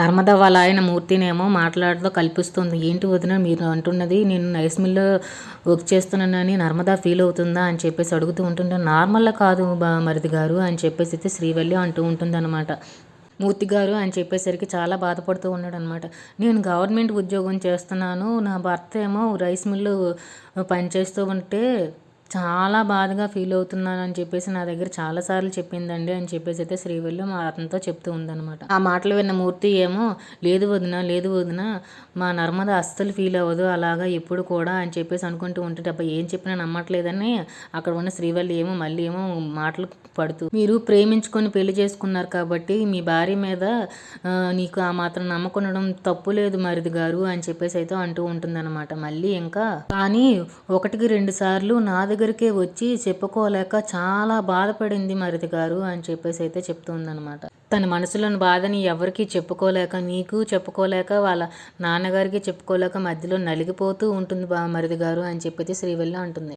నర్మద వాళ్ళ ఆయన మూర్తినేమో మాట్లాడుతూ కల్పిస్తుంది. ఏంటి వదిన మీరు అంటున్నది నేను నైస్ మిల్లో వర్క్ చేస్తున్నానని నర్మద ఫీల్ అవుతుందా? అని చెప్పేసి అడుగుతూ ఉంటుంటే నార్మల్గా కాదు బా మరిది గారు అని చెప్పేసి అయితే శ్రీవల్లి అంటూ ఉంటుందన్నమాట. మూర్తి గారు అని చెప్పేసరికి చాలా బాధపడుతూ ఉన్నాడు అనమాట నేను గవర్నమెంట్ ఉద్యోగం చేస్తున్నాను నా భర్త ఏమో రైస్ మిల్లు పనిచేస్తూ ఉంటే చాలా బాధగా ఫీల్ అవుతున్నాను అని చెప్పేసి నా దగ్గర చాలా సార్లు చెప్పిందండి అని చెప్పేసి అయితే శ్రీవల్లి మా అతనితో చెప్తూ ఉందన్నమాట. ఆ మాటలు విన్న మూర్తి ఏమో లేదు వదిన లేదు వదిన మా నర్మద అస్సలు ఫీల్ అవ్వదు అలాగా ఎప్పుడు కూడా అని చెప్పేసి అనుకుంటూ ఉంటే అబ్బా ఏం చెప్పినా నమ్మట్లేదని అక్కడ ఉన్న శ్రీవల్లి ఏమో మళ్ళీ ఏమో మాటలు పడుతూ మీరు ప్రేమించుకొని పెళ్ళి చేసుకున్నారు కాబట్టి మీ భార్య మీద నీకు ఆ మాత్రం నమ్మకుండడం తప్పు లేదు మరిది గారు అని చెప్పేసి అయితే అంటూ ఉంటుందన్నమాట. మళ్ళీ ఇంకా కానీ ఒకటికి రెండు సార్లు నా దగ్గరికే వచ్చి చెప్పుకోలేక చాలా బాధపడింది మరిది గారు అని చెప్పేసి అయితే చెప్తుందనమాట తన మనసులోని బాధని ఎవరికి చెప్పుకోలేక నీకు చెప్పుకోలేక వాళ్ళ నాన్నగారికి చెప్పుకోలేక మధ్యలో నలిగిపోతూ ఉంటుంది బా మరిది గారు అని చెప్పేసి శ్రీవల్లి అంటుంది.